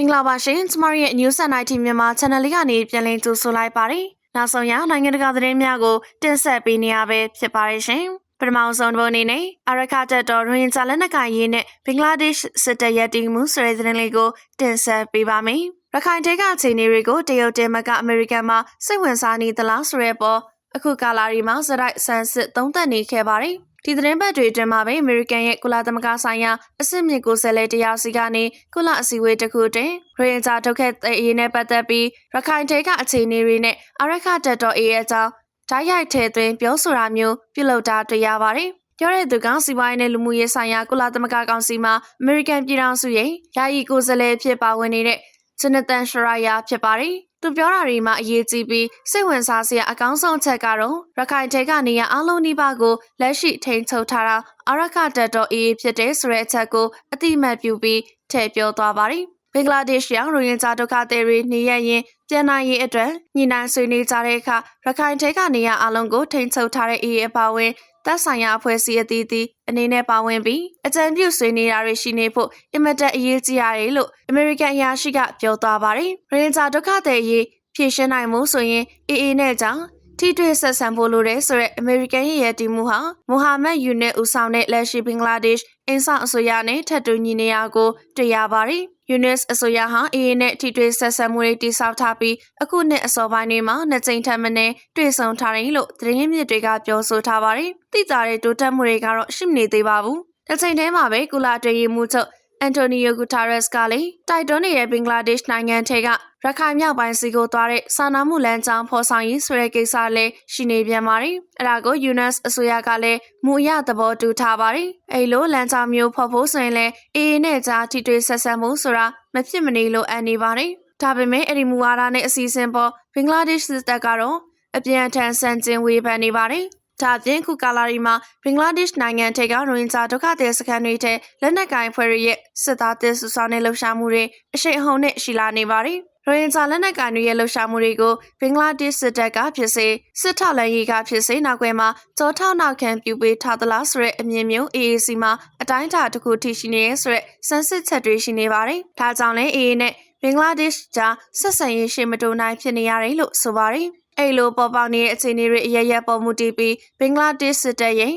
မင်္ဂလာပါရှင်ကျမတို့ရဲ့ News and IT မြန်မာ Channel လေးကနေပြန်လည်ကြိုဆိုလိုက်ပါတယ်။နောက်ဆုံးရနိုင်ငံတကာသတင်းများကိုတင်ဆက်ပေးနေရပဲဖြစ်ပါတယ်ရှင်။ပထမဆုံးတစ်ပုဒ်အနေနဲ့အရခတက်တော်ရိုဟင်ဂျာလက်နက်ကိုင်ရေးနဲ့ဘင်္ဂလားဒေ့ရှ်စစ်တပ်ရဲ့တည်မှုဆိုတဲ့သတင်းလေးကိုတင်ဆက်ပေးပါမယ်။ရခိုင်ဒေသအခြေအနေတွေကိုတရုတ်တင်မကအမေရိကန်မှာစိတ်ဝင်စားနေသလားဆိုတဲ့ပေါ်အခုကာလာရီမှာစရိုက်ဆန်စစ်သုံးသက်နေခဲ့ပါတယ်။ ဒီသတင်းပတ်တွေအတွင်းမှာပဲအမေရိကန်ရဲ့ကုလသမဂ္ဂဆိုင်ရာအစ်စ်မြစ်ကိုဆက်လက်တရားစီကနေကုလအစည်းအဝေးတစ်ခုတွင်ရိုဟင်ဂျာဒုက္ခသည်အရေးနဲ့ပတ်သက်ပြီးရခိုင်ဒေသအခြေအနေတွေနဲ့အရခတက်တော်အေးရဲ့အကြောင်းဓာတ်ရိုက်ထဲသွင်းပြောဆိုတာမျိုးပြုလုပ်တာတွေ့ရပါတယ်။ပြောတဲ့သူကစီးပွားရေးနဲ့လူမှုရေးဆိုင်ရာကုလသမဂ္ဂကောင်စီမှာအမေရိကန်ပြည်ထောင်စုရဲ့ယာယီကိုယ်စားလှယ်ဖြစ်ပါဝင်နေတဲ့ဂျနသန်ရှရာယာဖြစ်ပါတယ်။ သူပြောတာတွေမှာအရေးကြီးပြီးစိတ်ဝင်စားစရာအကောင်းဆုံးအချက်ကတော့ရခိုင်ဒေသနေရအလုံးနီးပါးကိုလက်ရှိထိန်းချုပ်ထားတာအရခတက်တော်အေးဖြစ်တဲ့ဆိုတဲ့အချက်ကိုအတိအမှတ်ပြုပြီးထည့်ပြောသွားပါတယ်။ဘင်္ဂလားဒေ့ရှ်ရောက်ရိုဟင်ဂျာဒုက္ခသည်တွေနေရရင်ပြန်နိုင်ရေးအတွက်ညီနိုင်ဆွေးနွေးကြတဲ့အခါရခိုင်ဒေသနေရအလုံးကိုထိန်းချုပ်ထားတဲ့အေးအပါဝင် သက်ဆိုင်ရာအဖွဲ့အစည်းအသီးသီးအနေနဲ့ပါဝင်ပြီးအကြံပြုဆွေးနွေးတာတွေရှိနေဖို့အင်မတန်အရေးကြီးရတယ်လို့အမေရိကန်အရာရှိကပြောသွားပါတယ်။ရင်ဂျာဒုက္ခသည်ရေးဖြည့်ရှင်းနိုင်မှုဆိုရင်အေးအေးနဲ့ကြောင့်ထိတွေ့ဆက်ဆံဖို့လိုတယ်ဆိုတဲ့အမေရိကန်ရဲ့ရည်တည်မှုဟာမိုဟာမက်ယူနစ်ဦးဆောင်တဲ့လက်ရှိဘင်္ဂလားဒေ့ရှ်အင်းဆောင်အစိုးရနဲ့ထပ်တူညီနေရကိုတွေ့ရပါတယ်။ UNIS အစိုးရဟာအေးနဲ့ထိတွေ့ဆက်ဆံမှုတွေတိစောက်ထားပြီးအခုနှစ်အစောပိုင်းတွေမှာနှစ်ကြိမ်ထပ်မံတွေ့ဆုံထားတယ်လို့သတင်းမြစ်တွေကပြောဆိုထားပါတယ်။သိကြတဲ့တိုးတက်မှုတွေကတော့ရှိမနေသေးပါဘူး။တစ်ချိန်တည်းမှာပဲကုလတရေမှုချုပ် အန်တိုနီယိုဂူတာရက်စ်ကလည်းတိုက်တွန်းနေတဲ့ဘင်္ဂလားဒေ့ရှ်နိုင်ငံထဲကရခိုင်မြောက်ပိုင်းစီကိုသွားတဲ့စာနာမှုလမ်းကြောင်းဖော်ဆောင်ရေးဆိုတဲ့ကိစ္စလည်းရှိနေပြန်ပါတယ်။အဲဒါကို UNES အစိုးရကလည်းမူအရသဘောတူထားပါတယ်။အဲလိုလမ်းကြောင်းမျိုးဖော်ဖို့ဆိုရင်လည်းအေးနဲ့ကြားထိတွေ့ဆက်ဆံမှုဆိုတာမဖြစ်မနေလို့အန်နေပါတယ်။ဒါပေမဲ့အဲ့ဒီမူဝါဒနဲ့အစီအစဉ်ပေါ်ဘင်္ဂလားဒေ့ရှ်စစ်တပ်ကတော့အပြန်အထန်ဆန့်ကျင်ဝေဖန်နေပါတယ်။ ဒါအပြင်ခုကာလာရီမှာဘင်္ဂလားဒေ့ရှ်နိုင်ငံထဲကရိုဟင်ဂျာဒုက္ခသည်စခန်းတွေထဲလက်နက်ကိုင်ဖွဲ့တွေရဲ့စစ်သားတစ်ဆူဆောင်တဲ့လှုပ်ရှားမှုတွေအရှိန်အဟုန်နဲ့ရှိလာနေပါတယ်။ရိုဟင်ဂျာလက်နက်ကိုင်တွေရဲ့လှုပ်ရှားမှုတွေကိုဘင်္ဂလားဒေ့ရှ်စစ်တပ်ကဖြစ်စေစစ်ထောက်လှမ်းရေးကဖြစ်စေနောက်ွယ်မှာကြောထောက်နောက်ခံပြုပေးထားသလားဆိုတဲ့အမြင်မျိုး AAC မှာအတိုင်းအတာတစ်ခုထိရှိနေရဲဆိုတဲ့စမ်းစစ်ချက်တွေရှိနေပါတယ်။ဒါကြောင့်လည်း AA နဲ့ဘင်္ဂလားဒေ့ရှ်ကြားဆက်ဆံရေးရှိမတိုးနိုင်ဖြစ်နေရတယ်လို့ဆိုပါတယ်။ အဲ့လိုပေါ်ပေါက်နေတဲ့အခြေအနေတွေအရရက်ပေါ်မှုတည်ပြီးဘင်္ဂလားဒေ့ရှ်စစ်တပ်ရဲ့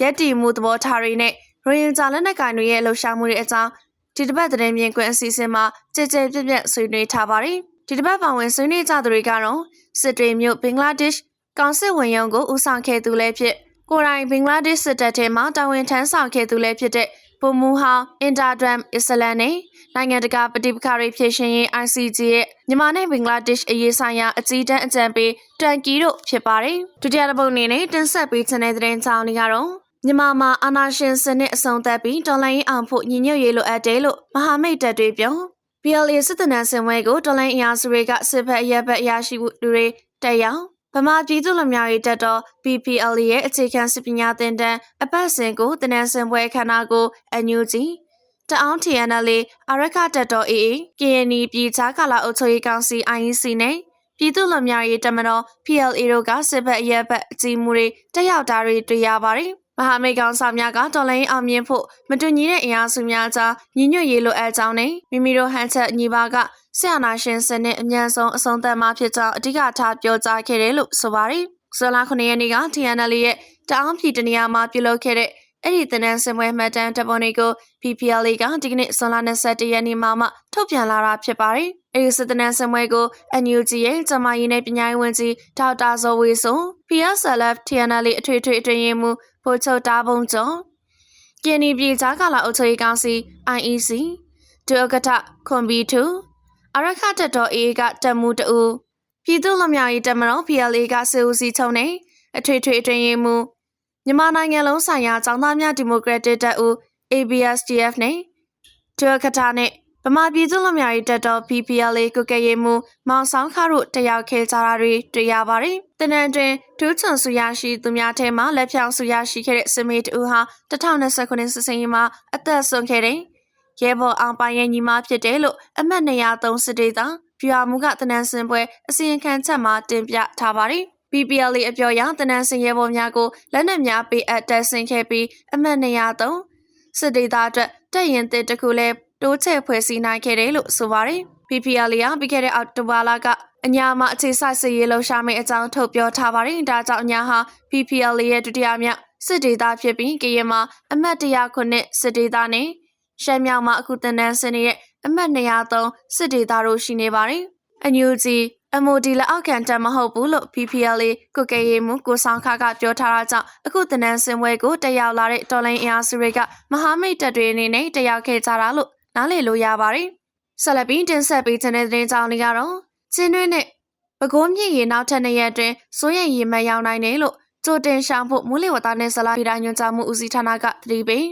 ရက်တီမှုသဘောထားတွေနဲ့ရိုဟင်ဂျာလက်နက်ကိုင်တွေရဲ့လှုပ်ရှားမှုတွေအကြောင်းဒီတစ်ပတ်သတင်းမြင်ကွင်းအစီအစဉ်မှာကြည်ကြဲပြည့်ပြည့်ဆွေးနွေးထားပါတယ်။ဒီတစ်ပတ်ပါဝင်ဆွေးနွေးကြသူတွေကတော့စစ်တွေမြို့ဘင်္ဂလားဒေ့ရှ်ကောင်စစ်ဝင်ရုံးကိုဦးဆောင်ခဲ့သူလည်းဖြစ်ကိုရိုင်းဘင်္ဂလားဒေ့ရှ်စစ်တပ်ထဲမှာတာဝန်ထမ်းဆောင်ခဲ့သူလည်းဖြစ်တဲ့ ပုံမူဟောင်းအင်တာဒရမ်အစ္စလန်နဲ့နိုင်ငံတကာပဋိပက္ခတွေဖြေရှင်းရေး ICG ရဲ့မြန်မာနဲ့ဘင်္ဂလားဒေ့ရှ်အရေးဆိုင်ရာအကြီးတန်းအကြံပေးတန်ကီတို့ဖြစ်ပါတယ်။ဒုတိယတစ်ပုဒ်အနေနဲ့တင်ဆက်ပေးခြင်းတဲ့သတင်းကြောင်းတွေကတော့မြန်မာမှာအာဏာရှင်စနစ်အဆုံးသတ်ပြီးတော်လှန်ရေးအောင်ဖို့ညီညွတ်ရေးလိုအပ်တယ်လို့မဟာမိတ်တပ်တွေပြော PLA စစ်တပ်နန်းစင်ဝဲကိုတော်လှန်ရေးအရာစုတွေကစစ်ဘက်အရက်ဘက်အရာရှိသူတွေတက်ရောက် ဗမာပြည်သူ့လူမျိုးရေးတပ်တော် PPL ရဲ့အခြေခံစစ်ပညာသင်တန်းအပတ်စဉ်ကိုတနန်းစင်ပွဲခန္ဓာကို NUG တအောင်း TNL အရခတပ်တော် AA KNY ပြည်ခြားကာလာအုပ်ချုပ်ရေးကောင်စီ IEC နဲ့ပြည်သူ့လူမျိုးရေးတမတော် PLA တို့ကစစ်ဘက်အရက်ဘက်အကြီးမှုတွေတက်ရောက်တာတွေတွေ့ရပါတယ်။မဟာမိတ်ကောင်ဆောင်များကတော်လိုင်းအောင်မြင်ဖို့မတူညီတဲ့အင်အားစုများကြားညီညွတ်ရေးလိုအပ်ကြောင်းနဲ့မိမိတို့ဟန်ချက်ညီပါက ဆရာနာရှင်စနစ်အမြန်ဆုံးအဆုံးသတ်မှာဖြစ်ကြောင်းအဓိကထားပြောကြားခဲ့တယ်လို့ဆိုပါတယ်။ဇွန်လ9ရက်နေ့က TNL ရဲ့တအောင်းပြည်တနေရာမှာပြုလုပ်ခဲ့တဲ့အဲ့ဒီသင်တန်းစင်ပွဲမှတ်တမ်းတပ်ပေါ်တွေကို PPL ကဒီကနေ့ဇွန်လ21ရက်နေ့မှာမှထုတ်ပြန်လာတာဖြစ်ပါတယ်။အဲဒီစစ်တနန်းစင်ပွဲကို NUG ရဲ့ကျမရေးနဲ့ပညာရေးဝန်ကြီးဒေါက်တာဇော်ဝေဆို PSLF TNL အထွေထွေအတွင်းရေးမှူးဗိုလ်ချုပ်တားဘုံကျော်ကင်းနီပြည်ကြားကာလအုပ်ချုပ်ရေးကောင်စီ IEC ဒုဥက္ကဋ္ဌခွန်ဘီတူ အရခတ်တော် AA ကတက်မှုတူပြည်သူ့လူမျိုးရေးတမတော် PLA ကစေဦးစီချုံနေအထွေထွေအတွင်းရေးမှူးမြန်မာနိုင်ငံလုံးဆိုင်ရာចောင်းသားများဒီမိုကရက်တစ်တပ်ဦး ABSDF နဲ့ဒုက္ကဋ္ဌနဲ့ဗမာပြည်သူ့လူမျိုးရေးတပ်တော် PPLA ကုကဲရေးမှူးမောင်ဆောင်ခတို့တယောက်ခဲကြတာတွေတွေ့ရပါတယ်။တနန်တွင်ဒူးချွန်ဆူရရှိသူများထဲမှလက်ဖြောင်ဆူရရှိခဲ့တဲ့စမေတူဟာ2029ခုနှစ်စစင်းမှာအသက်ဆုံးခဲ့တဲ့ ရဲဘော်အောင်ပိုင်ရဲ့ညီမဖြစ်တယ်လို့အမှတ်203စစ်ဒေသပြွာမှုကတနန်စင်ပွဲအစီရင်ခံချက်မှာတင်ပြထားပါတယ်။ PPL အပြောအရတနန်စင်ရဲဘော်များကိုလက်နက်များပေးအပ်တက်ဆင်ခဲ့ပြီးအမှတ်203စစ်ဒေသအတွက်တက်ရင်တစ်တခုလဲတိုးချဲ့ဖွဲ့စည်းနိုင်ခဲ့တယ်လို့ဆိုပါတယ်။ PPL ကပြီးခဲ့တဲ့အောက်တိုဘာလကအညာမှာအခြေစိုက်စည်ရေးလှုပ်ရှားမယ့်အကြောင်းထုတ်ပြောထားပါတယ်။ဒါကြောင့်အညာဟာ PPL ရဲ့ဒုတိယမြောက်စစ်ဒေသဖြစ်ပြီးကရင်မှာအမှတ်100ခုနှစ်စစ်ဒေသနဲ့ ရှမ်းမြောက်မှာအခုတန်းတန်းစနေရဲ့အမှတ်203စစ်ဒေသတို့ရှိနေပါတယ်။အန်ယူဂျီ MOD လက်အောက်ခံတက်မဟုတ်ဘူးလို့ PPLA ကုကေရီမှုကိုဆောင်ခါကပြောထားတာကြောင့်အခုတနန်းစင်ပွဲကိုတက်ရောက်လာတဲ့တော်လိုင်းအင်အားစုတွေကမဟာမိတ်တပ်တွေအနေနဲ့တက်ရောက်ခဲ့ကြတာလို့နားလည်လို့ရပါတယ်။ဆက်လက်ပြီးတင်ဆက်ပေးတဲ့သတင်းကြောင်းလေးကတော့ချင်းတွင်းနဲ့ပဲခူးမြင့်ရီနောက်ထပ်နှစ်ရက်အတွင်းစိုးရိမ်ရီမဲ့ရောက်နိုင်တယ်လို့ကြိုတင်ရှောင်ဖို့မူလဝတ္တနဲ့ဇလာပြည်တိုင်းညွှန်ကြားမှုဦးစီးဌာနကသတိပေး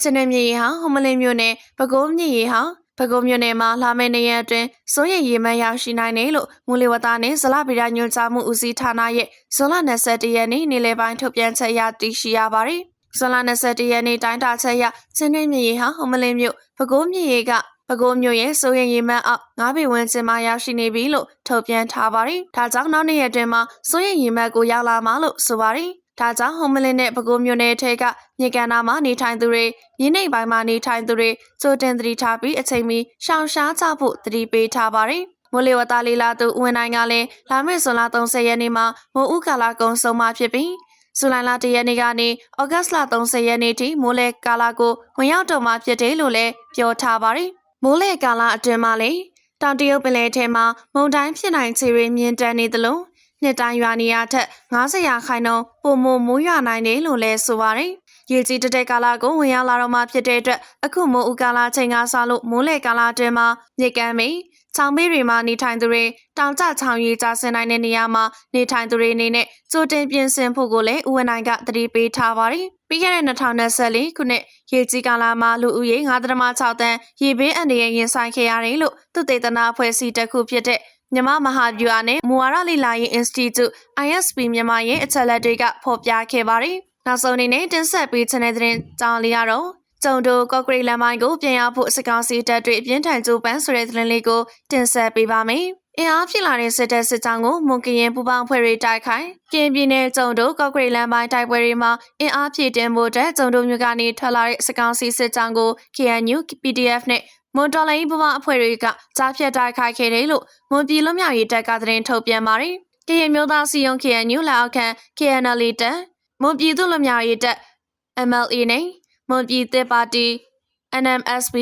ချင်းတွင်းမြင့်ရီဟာဟိုမလင်းမြို့နယ်ပဲခူးမြင့်ရီဟာပဲခူးမြို့နယ်မှာလာမယ့်နေ့ရက်အတွင်းစိုးရိမ်ရေမှန်းရောက်ရှိနိုင်တယ်လို့မူလဝတ္တနဲ့ဇလဗီဒညွှန်ကြားမှုဦးစီးဌာနရဲ့ဇွန်လ21ရက်နေ့နေ့လယ်ပိုင်းထုတ်ပြန်ချက်အရသိရှိရပါတယ်။ဇွန်လ21ရက်နေ့တိုင်းတာချက်အရချင်းတွင်းမြေရီဟာဟိုမလင်းမြို့ပဲခူးမြေရီကပဲခူးမြို့ရဲ့စိုးရိမ်ရေမှန်းအောက်ငါးပေဝန်းကျင်မှာရောက်ရှိနေပြီလို့ထုတ်ပြန်ထားပါတယ်။ဒါကြောင့်နောက်နေ့ရက်အတွင်းမှာစိုးရိမ်ရေမှန်းကိုရောက်လာမှာလို့ဆိုပါတယ်။ ဒါကြောင့်ဟိုမလင်းနဲ့ပဲခူးမြို့နယ်ထဲကမြေကန်နာမှာနေထိုင်သူတွေရင်းနှိမ်ပိုင်းမှာနေထိုင်သူတွေကြိုတင်သတိထားပြီးအချိန်မီရှောင်ရှားကြဖို့သတိပေးထားပါတယ်။မိုးလေဝသလေးလာသူဦးဝင်းနိုင်ကလည်းလာမယ့်ဇွန်လ30ရက်နေ့မှာမိုးဥကာလာကုံဆုံးမှာဖြစ်ပြီးဇူလိုင်လ1ရက်နေ့ကနေဩဂတ်လ30ရက်နေ့ထိမိုးလေကာလာကိုဝင်ရောက်တော့မှာဖြစ်တယ်လို့လည်းပြောထားပါတယ်။မိုးလေကာလာအတွင်းမှာလည်းတောင်တရုတ်ပင်လယ်ထဲမှာမုန်တိုင်းဖြစ်နိုင်ခြေတွေမြင့်တက်နေသလို နှစ်တိုင်းရွာနေရထက်90ရာခိုင်နှုန်းပုံမမိုးရွာနိုင်တယ်လို့လည်းဆိုပါတယ်။ရေကြီးတက်တဲ့ကာလကိုဝင်ရောက်လာတော့မှဖြစ်တဲ့အတွက်အခုမိုးဥကာလချိန်ကစလို့မိုးလေကာလအတွင်းမှာမြေကမ်းမီချောင်ပေးတွေမှာနေထိုင်သူတွေတောင်ကျချောင်ရီကျဆင်းနိုင်တဲ့နေရာမှာနေထိုင်သူတွေအနေနဲ့ကြိုတင်ပြင်ဆင်ဖို့ကိုလည်းဦးဝနိုင်ကတတိပေးထားပါတယ်။ပြီးခဲ့တဲ့2024ခုနှစ်ရေကြီးကာလမှာလူဦးရေ9.6တန်းရေဘေးအန္တရာယ်ရင်ဆိုင်ခဲ့ရတယ်လို့သူတေသနာအဖွဲ့အစည်းတစ်ခုဖြစ်တဲ့ မြန်မာမဟာဗျူဟာနဲ့မူဝါဒလေ့လာရေး Institute ISP မြန်မာရဲ့အချက်အလက်တွေကဖော်ပြခဲ့ပါတယ်။နောက်ဆုံးအနေနဲ့တင်ဆက်ပေးချင်တဲ့သတင်းကြောင်းလေးကတော့ကျုံတို့ကော့ကရိတ်လမ်းပိုင်းကိုပြန်ရောက်ဖို့စကောင်စီတပ်တွေအပြင်းထန်ကြိုးပမ်းဆိုတဲ့သတင်းလေးကိုတင်ဆက်ပေးပါမယ်။အင်အားဖြစ်လာတဲ့စစ်တပ်စစ်ကြောင်းကိုမွန်ကရင်ပူပေါင်းဖွဲ့တွေတိုက်ခိုင်ကင်းပြည်နယ်ကျုံတို့ကော့ကရိတ်လမ်းပိုင်းတိုက်ပွဲတွေမှာအင်အားဖြည့်တင်ဖို့တဲ့ကျုံတို့မြို့ကနေထွက်လာတဲ့စကောင်စီစစ်ကြောင်းကို KNU PDF နဲ့ မွန်တော်လိုင်းပပအဖွဲ့တွေကကြားဖြတ်တိုက်ခိုက်ခဲ့တယ်လို့မွန်ပြည်လွတ်မြောက်ရေးတပ်ကသတင်းထုတ်ပြန်ပါတယ်။ကရင်မျိုးသားစီယုံ KNU လက်အောက်ခံ KNL တပ်မွန်ပြည်သူ့လွတ်မြောက်ရေးတပ် MLA နဲ့မွန်ပြည်သစ်ပါတီ NMSP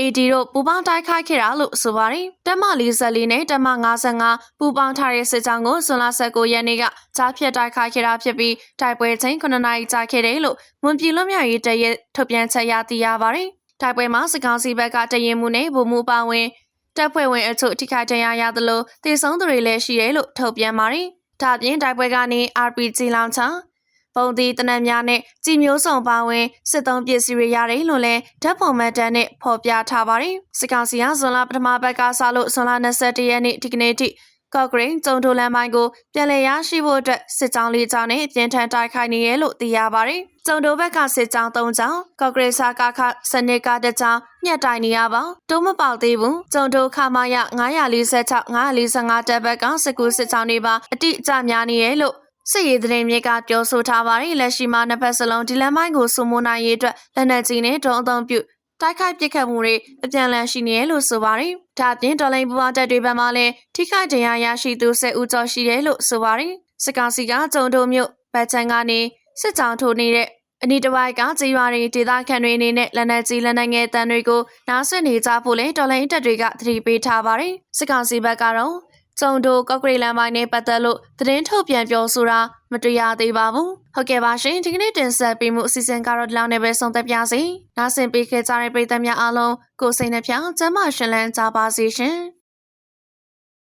AD တို့ပူပေါင်းတိုက်ခိုက်ခဲ့တာလို့ဆိုပါတယ်။တက်မ44နဲ့တက်မ55ပူပေါင်းထားတဲ့စစ်ကြောင်းကိုဇွန်လ19ရက်နေ့ကကြားဖြတ်တိုက်ခိုက်ခဲ့တာဖြစ်ပြီးတိုက်ပွဲချိန်9နာရီကြာခဲ့တယ်လို့မွန်ပြည်လွတ်မြောက်ရေးတပ်ရဲ့ထုတ်ပြန်ချက်ရသိရပါတယ်။ တိုက်ပွဲမှာစကောင်းစီဘက်ကတရင်မှုနဲ့ဗိုလ်မှူးပါဝင်တပ်ဖွဲ့ဝင်အချို့ထိခိုက်ဒဏ်ရာရသလိုတည်ဆုံးသူတွေလည်းရှိတယ်လို့ထုတ်ပြန်ပါတယ်။ဒါပြင်တိုက်ပွဲကနေ RPG လောင်ချာပုံသီးတနက်များနဲ့ကြည်မျိုးစုံပါဝင်စစ်သုံးပစ္စည်းတွေရတယ်လို့လည်းဓာတ်ပုံမှတ်တမ်းနဲ့ဖော်ပြထားပါတယ်။စစ်ကောင်စီကဇွန်လပထမဘက်ကစလို့ဇွန်လ21ရက်နေ့ဒီကနေ့ထိ ကော့ဂရိန်ကျုံထိုလမ်းပိုင်းကိုပြန်လည်ရရှိဖို့အတွက်စစ်ကြောင်းလေးကြောင်းနဲ့ပြင်ထန်တိုက်ခိုက်နေရလို့သိရပါတယ်။ကျုံတိုဘက်ကစစ်ကြောင်း၃ကြောင်းကော့ဂရိတ်စာကခစနစ်ကတကြောင်းညှက်တိုင်နေရပါတိုးမပေါသေးဘူးကျုံတိုခမာယ946 945တပ်ဘက်ကစစ်ကူစစ်ကြောင်းတွေပါအတိအကျများနေရလို့စစ်ရေးသတင်းမြစ်ကပြောဆိုထားပါတယ်လက်ရှိမှာနှစ်ဖက်စလုံးဒီလန်မိုင်းကိုစုမိုးနိုင်ရေးအတွက်လက်နက်ကြီးနဲ့ဒုံအုံပြု တိုက်ခိုက်ပစ်ခတ်မှုတွေအပြန်အလှန်ရှိနေရလို့ဆိုပါတယ်။ဒါ့အပြင်ဒေါ်လိန်ပူပါတက်တွေဘက်မှလည်းထိခိုက်ဒဏ်ရာရရှိသူ10ဦးကျော်ရှိတယ်လို့ဆိုပါတယ်။စစ်ကောင်စီကကျုံတို့မြို့ဗတ်ချန်ကနေစစ်ကြောင်းထိုးနေတဲ့အနီးတစ်ဝိုက်ကကြေးရွာတွေဒေသခံတွေအနေနဲ့လက်နက်ကြီးလက်နက်ငယ်တန်တွေကိုနားဆွနေကြဖို့လဲဒေါ်လိန်တက်တွေကသတိပေးထားပါတယ်။စစ်ကောင်စီဘက်ကတော့ ကျုံတို့ကော့ကရိတ်လမ်းပိုင်းနဲ့ပတ်သက်လို့သတင်းထုတ်ပြန်ပြောဆိုတာမတွေ့ရသေးပါဘူး။ဟုတ်ကဲ့ပါရှင်ဒီကနေ့တင်ဆက်ပေးမှုအစီအစဉ်ကတော့ဒီလောက်နဲ့ပဲဆုံးသက်ပါစေ။နားဆင်ပေးခဲ့ကြတဲ့ပရိသတ်များအားလုံးကိုစိတ်နှပြကျမ်းမာရှင်လန်းကြပါစေရှင်။